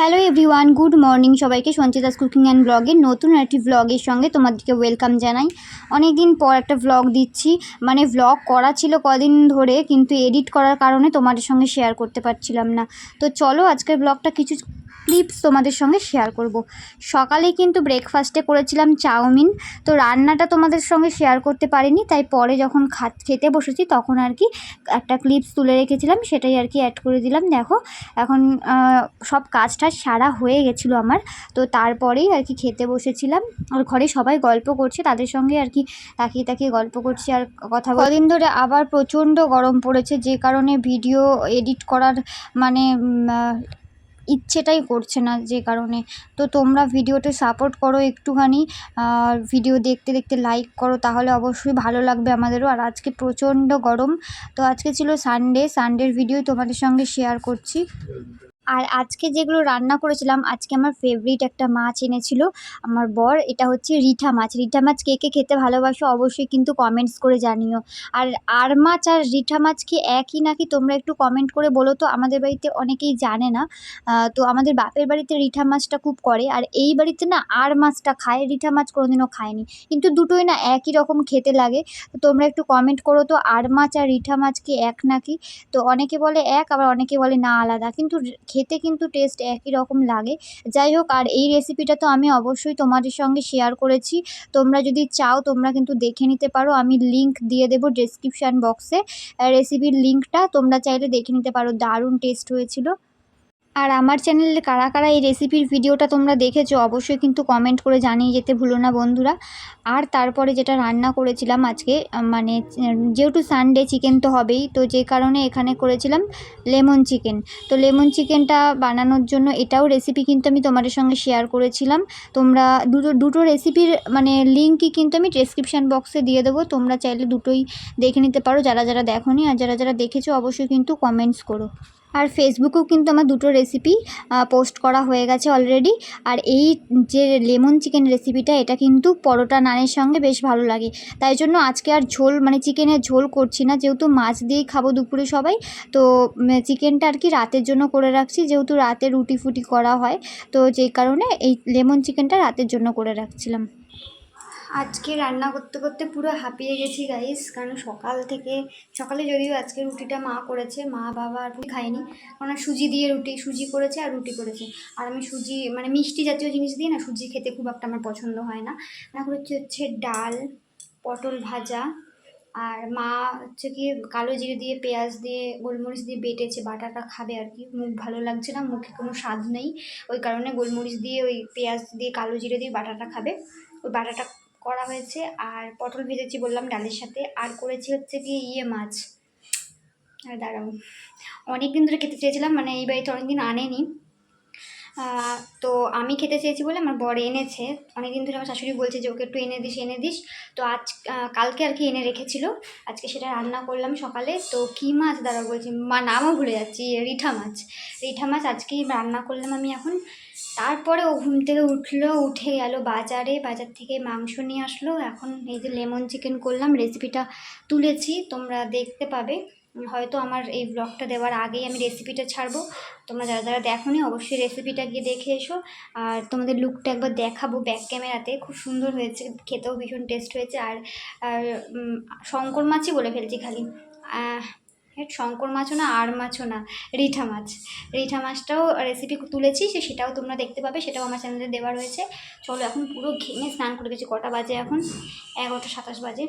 Hello everyone good morning সবাইকে Sanchita's cooking and ব্লগের নতুন একটি ব্লগের সঙ্গে তোমাদেরকে ওয়েলকাম জানাই। অনেক দিন পর একটা ব্লগ দিচ্ছি। মানে ব্লগ করা ছিল কদিন ধরে, কিন্তু এডিট করার কারণে তোমাদের সঙ্গে শেয়ার করতে পারছিলাম না। তো চলো আজকের ব্লগটা কিছু ক্লিপস তোমাদের সঙ্গে শেয়ার করব। সকালে কিন্তু ব্রেকফাস্টে করেছিলাম চাউমিন। তো রান্নাটা তোমাদের সঙ্গে শেয়ার করতে পারিনি, তাই পরে যখন খা খেতে বসেছি তখন আর কি একটা ক্লিপস তুলে রেখেছিলাম, সেটাই আর কি অ্যাড করে দিলাম। দেখো, এখন সব কাজটা সারা হয়ে গেছিল আমার। তো তারপরেই আর কি খেতে বসেছিলাম। আর ঘরে সবাই গল্প করছে, তাদের সঙ্গে আর কি তাকিয়ে তাকিয়ে গল্প করছি আর কথা কদিন ধরে আবার প্রচণ্ড গরম পড়েছে, যে কারণে ভিডিও এডিট করার মানে ইচ্ছেটাই করছে না যে কারণে। তো তোমরা ভিডিওতে সাপোর্ট করো একটুখানি ভিডিও দেখতে দেখতে লাইক করো, তাহলে অবশ্যই ভালো লাগবে আমাদেরও। আর আজকে প্রচণ্ড গরম। তো আজকে ছিল সানডে সানডের ভিডিও তোমাদের সঙ্গে শেয়ার করছি। আর আজকে যেগুলো রান্না করেছিলাম, আজকে আমার ফেভারিট একটা মাছ এনেছিল আমার বর। এটা হচ্ছে রিঠা মাছ। রিঠা মাছ কে কে খেতে ভালোবাসো অবশ্যই কিন্তু কমেন্টস করে জানিও। আর আর মাছ আর রিঠা মাছ কি একই নাকি তোমরা একটু কমেন্ট করে বলো তো? আমাদের বাড়িতে অনেকেই জানে না। তো আমাদের বাপের বাড়িতে রিঠা মাছটা খুব করে। আর এই বাড়িতে না আর মাছটা খায়, রিঠা মাছ কোনোদিনও খায়নি। কিন্তু দুটোই না একই রকম খেতে লাগে। তো তোমরা একটু কমেন্ট করো তো, আর মাছ আর রিঠা মাছ কি এক নাকি? তো অনেকে বলে এক, আবার অনেকে বলে না আলাদা। কিন্তু খেতে কিন্তু টেস্ট একই রকম লাগে। যাই হোক, আর এই রেসিপিটা তো আমি অবশ্যই তোমাদের সঙ্গে শেয়ার করেছি। তোমরা যদি চাও, তোমরা কিন্তু দেখে নিতে পারো। আমি লিংক দিয়ে দেবো ডেসক্রিপশান বক্সে রেসিপির লিঙ্কটা তোমরা চাইলে দেখে নিতে পারো। দারুণ টেস্ট হয়েছিল। আর আমার চ্যানেলে কারা কারা এই রেসিপির ভিডিওটা তোমরা দেখেছ, অবশ্যই কিন্তু কমেন্ট করে জানিয়ে যেতে ভুলো না বন্ধুরা। আর তারপরে যেটা রান্না করেছিলাম আজকে মানে যেহেতু সানডে চিকেন তো হবেই, তো যে কারণে এখানে করেছিলাম লেমন চিকেন তো লেমন চিকেনটা বানানোর জন্য এটাও রেসিপি কিন্তু আমি তোমাদের সঙ্গে শেয়ার করেছিলাম। তোমরা দুটো দুটো রেসিপির মানে লিঙ্কই কিন্তু আমি ডেসক্রিপশান বক্সে দিয়ে দেবো। তোমরা চাইলে দুটোই দেখে নিতে পারো, যারা যারা দেখোনি আর যারা যারা দেখেছ, অবশ্যই কিন্তু কমেন্টস করো। আর ফেসবুকেও কিন্তু আমার দুটো রেসিপি পোস্ট করা হয়ে গেছে অলরেডি আর এই যে লেমন চিকেন রেসিপিটা এটা কিন্তু পরোটা নানের সঙ্গে বেশ ভালো লাগে। তাই জন্য আজকে আর ঝোল মানে চিকেনের ঝোল করছি না, যেহেতু মাছ দিয়েই খাব দুপুরে সবাই। তো চিকেনটা আর কি রাতের জন্য করে রাখছি, যেহেতু রাতে রুটি ফুটি করা হয়। তো যেই কারণে এই লেমন চিকেনটা রাতের জন্য করে রাখছিলাম। আজকে রান্না করতে করতে পুরো হাঁপিয়ে গেছি গাইস কারণ সকাল থেকে, সকালে যদিও আজকে রুটিটা মা করেছে, মা, বাবা আর রুটি খায়নি, কারণ সুজি দিয়ে রুটি, সুজি করেছে আর রুটি করেছে। আর আমি সুজি মানে মিষ্টি জাতীয় জিনিস দিয়ে না, সুজি খেতে খুব একটা আমার পছন্দ হয় না। রান্না করেছি হচ্ছে ডাল, পটল ভাজা, আর মা হচ্ছে কি, কালো জিরে দিয়ে, পেঁয়াজ দিয়ে, গোলমরিচ দিয়ে বেটেছে, বাটাটা খাবে আর কি। মুখ ভালো লাগছে না, মুখে কোনো স্বাদ নেই। ওই কারণে গোলমরিচ দিয়ে, ওই পেঁয়াজ দিয়ে, কালো জিরে দিয়ে বাটাটা খাবে। ওই বাটাটা করা হয়েছে। আর পটল ভেজেছি বললাম ডালের সাথে। আর করেছি হচ্ছে কি ইয়ে মাছ। আর দাঁড়াও। অনেক দিন ধরে খেতে চেয়েছিলাম মানে এই বাড়িতে অনেকদিন আনেনি। তো আমি খেতে চেয়েছি বলে আমার বর এনেছে। অনেকদিন ধরে আমার শাশুড়ি বলছে যে, ওকে একটু এনে দিস এনে দিস। তো আজ কালকে আর কি এনে রেখেছিল। আজকে সেটা রান্না করলাম সকালে। তো কী মাছ? দাঁড়া বলছি। মা, নামও ভুলে যাচ্ছি। রিঠা মাছ। রিঠা মাছ আজকেই রান্না করলাম আমি এখন। তারপরে ও ঘুম থেকে উঠল, উঠে গেল বাজারে, বাজার থেকে মাংস নিয়ে আসলো। এখন এই যে লেমন চিকেন করলাম রেসিপিটা তুলেছি, তোমরা দেখতে পাবে। হয়তো আমার এই ব্লগটা দেওয়ার আগেই আমি রেসিপিটা ছাড়বো। তোমরা যারা যারা দেখোনি, অবশ্যই রেসিপিটা গিয়ে দেখে এসো। আর তোমাদের লুকটা একবার দেখাবো ব্যাক ক্যামেরাতে খুব সুন্দর হয়েছে, খেতেও ভীষণ টেস্ট হয়েছে। আর আর শঙ্কর মাছই বলে ফেলছি খালি। শঙ্কর মাছও না, আর মাছও না, রিঠা মাছ। রিঠা মাছটাও রেসিপি তুলেছি, সে সেটাও তোমরা দেখতে পাবে, সেটাও আমার চ্যানেলে দেওয়া রয়েছে। চলো এখন পুরো ঘেমে স্নান করে গেছি, কটা বাজে এখন? এগারোটা সাতাশ বাজে।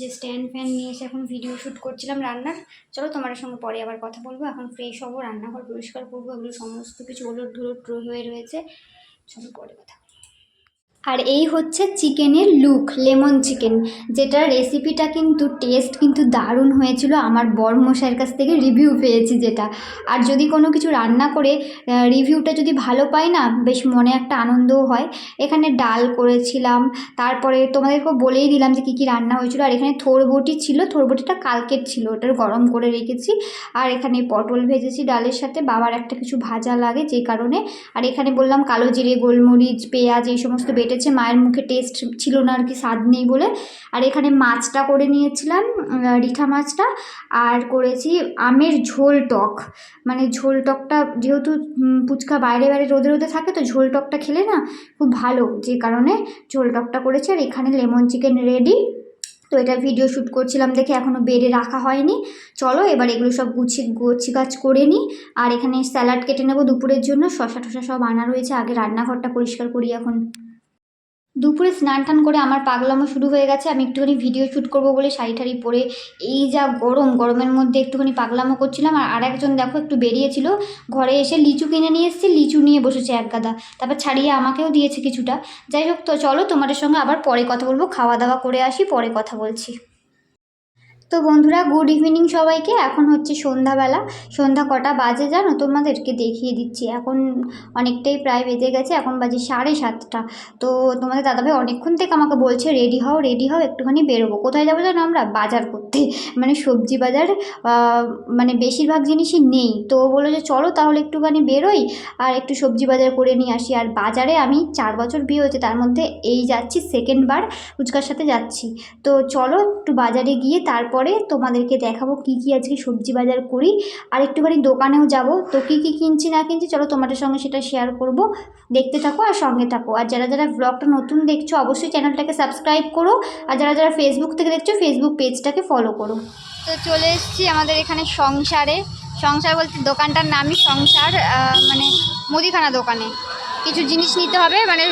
যে স্ট্যান্ড ফ্যান নিয়ে এসে এখন ভিডিও শ্যুট করছিলাম রান্নার। চলো তোমার সঙ্গে পরে আবার কথা বলব। এখন ফ্রেশ হব, রান্নাঘর পরিষ্কার করব, এগুলো সমস্ত কিছু ওলট ধুলোট হয়ে রয়েছে। চলো পরে কথা। আর এই হচ্ছে চিকেনের লুক লেমন চিকেন যেটা রেসিপিটা কিন্তু টেস্ট কিন্তু দারুণ হয়েছিল। আমার বর মশাইয়ের কাছ থেকে রিভিউ পেয়েছি যেটা। আর যদি কোনো কিছু রান্না করে রিভিউটা যদি ভালো পাই না, বেশ মনে একটা আনন্দও হয়। এখানে ডাল করেছিলাম, তারপরে তোমাদেরকেও বলেই দিলাম যে কী কী রান্না হয়েছিল। আর এখানে থোরবটি ছিল থোরবটিটা কালকের ছিল, ওটার গরম করে রেখেছি। আর এখানে পটল ভেজেছি ডালের সাথে, বাবার একটা কিছু ভাজা লাগে যে কারণে। আর এখানে বললাম কালো জিরে, গোলমরিচ, পেঁয়াজ, এই সমস্ত বেটে কেটেছে, মায়ের মুখে টেস্ট ছিল না আর কি, স্বাদ নেই বলে। আর এখানে মাছটা করে নিয়েছিলাম রিঠা মাছটা। আর করেছি আমের ঝোল টক। মানে ঝোল টকটা যেহেতু পুচকা বাইরে বাইরে রোদে রোদে থাকে, তো ঝোল টকটা খেলে না খুব ভালো, যে কারণে ঝোল টকটা করেছি। আর এখানে লেমন চিকেন রেডি তো এটা ভিডিও শ্যুট করছিলাম দেখে এখনও বেড়ে রাখা হয়নি। চলো, এবার এগুলো সব গুছি, গোছি গাছ করে নিই আর এখানে স্যালাড কেটে নেব দুপুরের জন্য। শশা টশা সব আনা রয়েছে, আগে রান্নাঘরটা পরিষ্কার করি এখন। দুপুরে স্নান টান করে আমার পাগলামো শুরু হয়ে গেছে। আমি একটুখানি ভিডিও শ্যুট করব বলে শাড়ি টাড়ি পরে এই যা গরম, গরমের মধ্যে একটুখানি পাগলামো করছিলাম। আর আরেকজন দেখো একটু বেরিয়েছিল। ঘরে এসে লিচু কিনে নিয়ে এসেছি, লিচু নিয়ে বসেছে এক গাদা। তারপর ছাড়িয়ে আমাকেও দিয়েছে কিছুটা। যাই হোক তো, চলো তোমাদের সঙ্গে আবার পরে কথা বলব। খাওয়া দাওয়া করে আসি, পরে কথা বলছি। তো বন্ধুরা গুড ইভিনিং সবাইকে। এখন হচ্ছে সন্ধ্যাবেলা। সন্ধ্যা কটা বাজে জানো? তোমাদেরকে দেখিয়ে দিচ্ছি। এখন অনেকটাই প্রায় বেজে গেছে। এখন বাজে সাড়ে সাতটা। তো তোমাদের দাদাভাই অনেকক্ষণ থেকে আমাকে বলছে রেডি হও রেডি হও, একটুখানি বেরোবো। কোথায় যাব জানো আমরা? বাজার করতে। মানে সবজি বাজার মানে বেশিরভাগ জিনিসই নেই। তো ও বলল যে, চলো তাহলে একটুখানি বেরোই আর একটু সবজি বাজার করে নিয়ে আসি। আর বাজারে আমি চার বছর বিয়ে হয়েছে, তার মধ্যে এই যাচ্ছি সেকেন্ড বার ফুচকার সাথে যাচ্ছি। তো চলো একটু বাজারে গিয়ে তারপরে তোমাদেরকে দেখাবো কী কী আজকে সবজি বাজার করি। আর একটুখানি দোকানেও যাব। তো কী কী কিনছি না কিনছি, চলো তোমাদের সঙ্গে সেটা শেয়ার করব। দেখতে থাকো আর সঙ্গে থাকো। আর যারা যারা ব্লগটা নতুন দেখছ, অবশ্যই চ্যানেলটাকে সাবস্ক্রাইব করো। আর যারা যারা ফেসবুক থেকে দেখছ ফেসবুক পেজটাকে ফলো করো। তো চলে এসেছি আমাদের এখানে সংসারে। সংসার বলতে দোকানটার নামই সংসার মানে মুদিখানা দোকানে। কিছু জিনিস নিতে হবে। মানে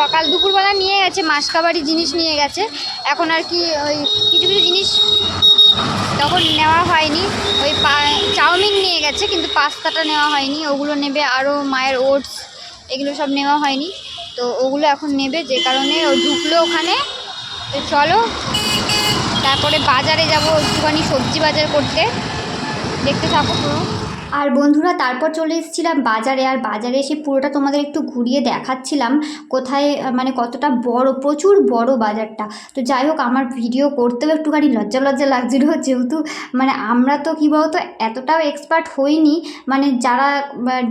সকাল দুপুরবেলা নিয়ে গেছে, মাসকাবারি জিনিস নিয়ে গেছে। এখন আর কি ওই কিছু কিছু জিনিস তখন নেওয়া হয়নি। ওই চাউমিন নিয়ে গেছে, কিন্তু পাস্তাটা নেওয়া হয়নি। ওগুলো নেবে আরও মায়ের ওটস, এগুলো সব নেওয়া হয়নি। তো ওগুলো এখন নেবে, যে কারণে ও ঢুকলো ওখানে। তো চলো, তারপরে বাজারে যাব একটুখানি সবজি বাজার করতে। দেখতে থাকো পুরো। আর বন্ধুরা, তারপর চলে এসেছিলাম বাজারে। আর বাজারে এসে পুরোটা তোমাদের একটু ঘুরিয়ে দেখাচ্ছিলাম, কোথায় মানে কতটা বড়, প্রচুর বড় বাজারটা। তো যাই হোক, আমার ভিডিও করতেও একটুখানি লজ্জা লজ্জা লাগছিল যেহেতু মানে আমরা তো কী বলতো, এতটাও এক্সপার্ট হইনি। মানে যারা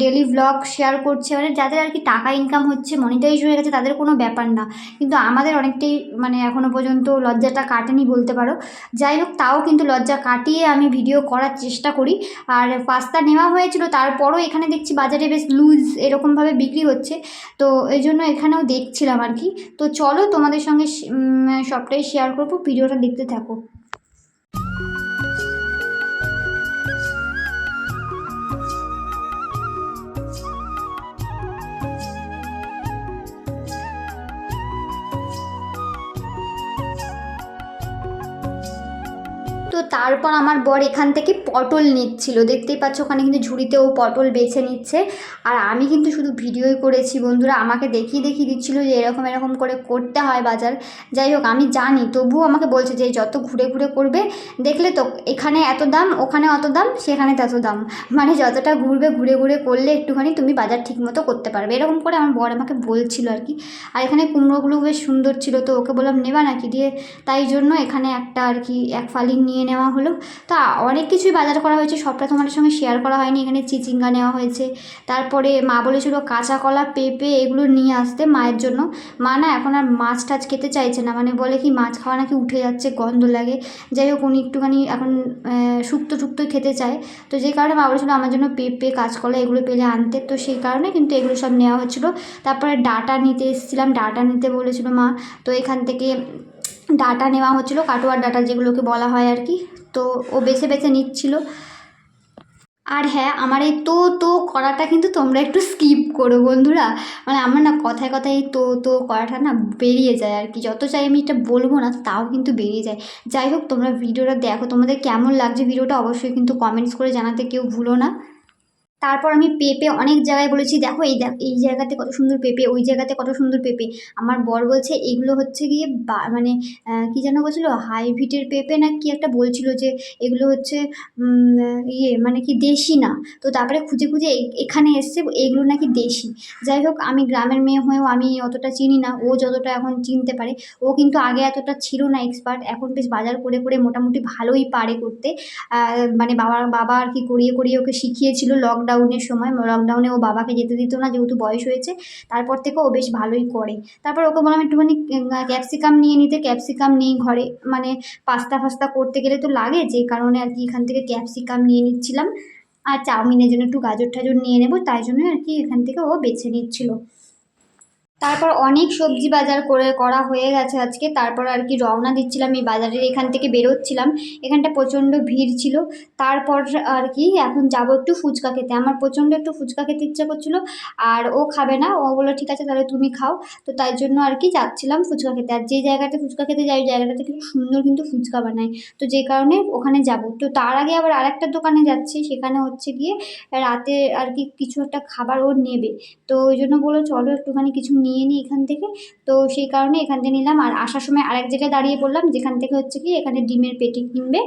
ডেলি ব্লগ শেয়ার করছে মানে যাদের আর কি টাকা ইনকাম হচ্ছে মনিটাইজ হয়ে গেছে, তাদের কোনো ব্যাপার না। কিন্তু আমাদের অনেকটাই মানে এখনও পর্যন্ত লজ্জাটা কাটেনি বলতে পারো। যাই হোক, তাও কিন্তু লজ্জা কাটিয়ে আমি ভিডিও করার চেষ্টা করি। আর পাস্তা নেওয়া হয়েছিল, তারপরও এখানে দেখছি বাজারে বেশ লুজ এরকমভাবে বিক্রি হচ্ছে। তো এই জন্য এখানেও দেখছিলাম আর কি। তো চলো তোমাদের সঙ্গে সবটাই শেয়ার করব, ভিডিওটা দেখতে থাকো। তো তারপর আমার বর এখান থেকে পটল নিচ্ছিল। দেখতেই পাচ্ছ ওখানে কিন্তু ঝুড়িতে ও পটল বেছে নিচ্ছে। আর আমি কিন্তু শুধু ভিডিওই করেছি বন্ধুরা, আমাকে দেখিয়ে দেখিয়ে দিচ্ছিল যে এরকম এরকম করে করতে হয় বাজার। যাই হোক, আমি জানি, তবুও আমাকে বলছে যে যত ঘুরে ঘুরে করবে, দেখলে তো এখানে এত দাম, ওখানে অত দাম, সেখানে তত দাম। মানে যতটা ঘুরবে, ঘুরে ঘুরে করলে একটুখানি তুমি বাজার ঠিক মতো করতে পারবে। এরকম করে আমার বর আমাকে বলছিল আর কি। আর এখানে কুমড়োগুলো বেশ সুন্দর ছিল তো, ওকে বললাম, নেবা নাকি? দিয়ে তাই জন্য এখানে একটা আর কি, এক ফালি নিয়ে নেওয়া হলো। তা অনেক কিছুই বাজার করা হয়েছে। সবটা তোমাদের সঙ্গে শেয়ার করা হয়নি। এখানে চিচিঙ্গা নেওয়া হয়েছে। তারপরে মা বলেছিল কাঁচা কলা, পেঁপে এগুলো নিয়ে আসতে মায়ের জন্য। মা না এখন আর মাছ টাছ খেতে চাইছে না। মানে বলে কি মাছ খাওয়া নাকি উঠে যাচ্ছে, গন্ধ লাগে। যাই হোক, উনি একটুখানি এখন শুক্তো টুক্তো খেতে চায়। তো যে কারণে মা বলেছিল আমার জন্য পেঁপে, কাঁচকলা এগুলো পেলে আনতে। তো সেই কারণে কিন্তু এগুলো সব নেওয়া হচ্ছিল। তারপরে ডাটা নিতে এসেছিলাম। ডাটা নিতে বলেছিল মা। তো এখান থেকে ডাটা নেওয়া হচ্ছিল, কাটোয়ার ডাটা যেগুলোকে বলা হয় আর কি। তো ও বেছে বেছে নিচ্ছিল। আর হ্যাঁ আমার এই তো তো করাটা কিন্তু তোমরা একটু স্কিপ করো বন্ধুরা। মানে আমার না কথায় কথায় তো তো করাটা না বেরিয়ে যায় আর কি। যত চাই আমি এটা বলব না, তাও কিন্তু বেরিয়ে যায়। যাই হোক, তোমরা ভিডিওটা দেখো। তোমাদের কেমন লাগছে ভিডিওটা অবশ্যই কিন্তু কমেন্টস করে জানাতে কেউ ভুলো না। তারপর আমি পেঁপে অনেক জায়গায় বলেছি, দেখো, এই এই জায়গাতে কত সুন্দর পেঁপে, ওই জায়গাতে কত সুন্দর পেঁপে। আমার বর বলছে, এগুলো হচ্ছে গিয়ে মানে কি যেন বলছিল, হাইব্রিডের পেঁপে না কি একটা বলছিল যে, এগুলো হচ্ছে ইয়ে মানে কি দেশি না। তো তারপরে খুঁজে খুঁজে এখানে এসছে, এগুলো নাকি দেশি। যাই হোক, আমি গ্রামের মেয়ে হয়েও আমি অতটা চিনি না, ও যতটা এখন চিনতে পারে, ও কিন্তু আগে এতটা ছিল না এক্সপার্ট এখন বেশ বাজার করে করে মোটামুটি ভালোই পারে করতে। মানে বাবার, বাবা আর কি করিয়ে করিয়ে ওকে শিখিয়েছিল লকডাউন লকডাউনের সময় লকডাউনে ও বাবাকে যেতে দিত না, যেহেতু বয়স হয়েছে, তারপর থেকে ও বেশ ভালোই করে। তারপর ওকে বললাম, একটুখানি ক্যাপসিকাম নিয়ে নিতে ক্যাপসিকাম নেই ঘরে মানে পাস্তা ফাস্তা করতে গেলে তো লাগে, যে কারণে আর কি এখান থেকে ক্যাপসিকাম নিয়ে নিচ্ছিলাম। আর চাউমিনের জন্য একটু গাজর টাজর নিয়ে নেব, তাই জন্য আর কি এখান থেকে ও বেছে নিচ্ছিলো। তারপর অনেক সবজি বাজার করে করা হয়ে গেছে আজকে। তারপর আর কি রওনা দিচ্ছিলাম এই বাজারের এখান থেকে বেরোচ্ছিলাম। এখানটা প্রচণ্ড ভিড় ছিল। তারপর আর কি এখন যাব একটু ফুচকা খেতে। আমার প্রচণ্ড একটু ফুচকা খেতে ইচ্ছা করছিল, আর ও খাবে না। ও বলল, ঠিক আছে, তাহলে তুমি খাও। তো তাই জন্য আর কি যাচ্ছিলাম ফুচকা খেতে। আর যে জায়গাতে ফুচকা খেতে যাই, ওই জায়গাটাতে খুব সুন্দর কিন্তু ফুচকা বানায়। তো যে কারণে ওখানে যাব। তো তার আগে আবার আরেকটা দোকানে যাচ্ছি। সেখানে হচ্ছে গিয়ে রাতে আর কি কিছু একটা খাবার ও নেবে। তো ওই জন্য বলল, চলো একটুখানি কিছু নিয়ে নিই এখান থেকে। তো সেই কারণে এখান থেকে নিলাম। আর আসার সময় আরেক জায়গায় দাঁড়িয়ে পড়লাম, যেখান থেকে হচ্ছে কি এখানে ডিমের পেটি কিনবে।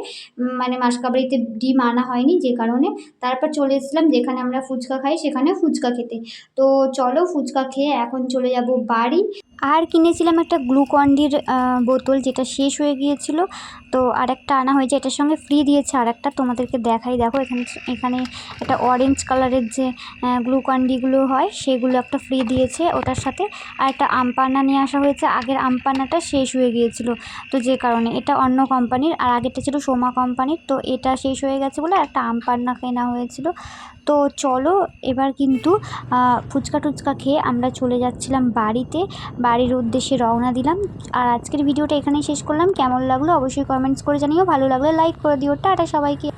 মানে মাসকাবাড়িতে ডিম আনা হয়নি যে কারণে। তারপর চলে এসেছিলাম যেখানে আমরা ফুচকা খাই, সেখানে ফুচকা খেতে। তো চলো ফুচকা খেয়ে এখন চলে যাব বাড়ি। আর কিনেছিলাম একটা গ্লুকন্ডির বোতল যেটা শেষ হয়ে গিয়েছিল। তো আরেকটা আনা হয়েছে, এটার সঙ্গে ফ্রি দিয়েছে আরেকটা। তোমাদেরকে দেখাই, দেখো এখানে এখানে একটা অরেঞ্জ কালারের যে গ্লুকন্ডিগুলো হয়, সেগুলো একটা ফ্রি দিয়েছে ওটার সাথে। আর একটা আমপান্না নিয়ে আসা হয়েছে, আগের আমপান্নাটা শেষ হয়ে গিয়েছিল। তো যে কারণে, এটা অন্য কোম্পানির আর আগেরটা ছিল সোমা কোম্পানির তো এটা শেষ হয়ে গেছে বলে একটা আমপান্না কেনা হয়েছিল। তো চলো, এবার কিন্তু ফুচকা টুচকা খেয়ে আমরা চলে যাচ্ছিলাম বাড়িতে। বাড়ির উদ্দেশ্যে রওনা দিলাম। আর আজকের ভিডিওটা এখানেই শেষ করলাম। কেমন লাগল অবশ্যই কমেন্টস করে জানিও। ভালো লাগলে লাইক করে দিও। টাটা সবাইকে।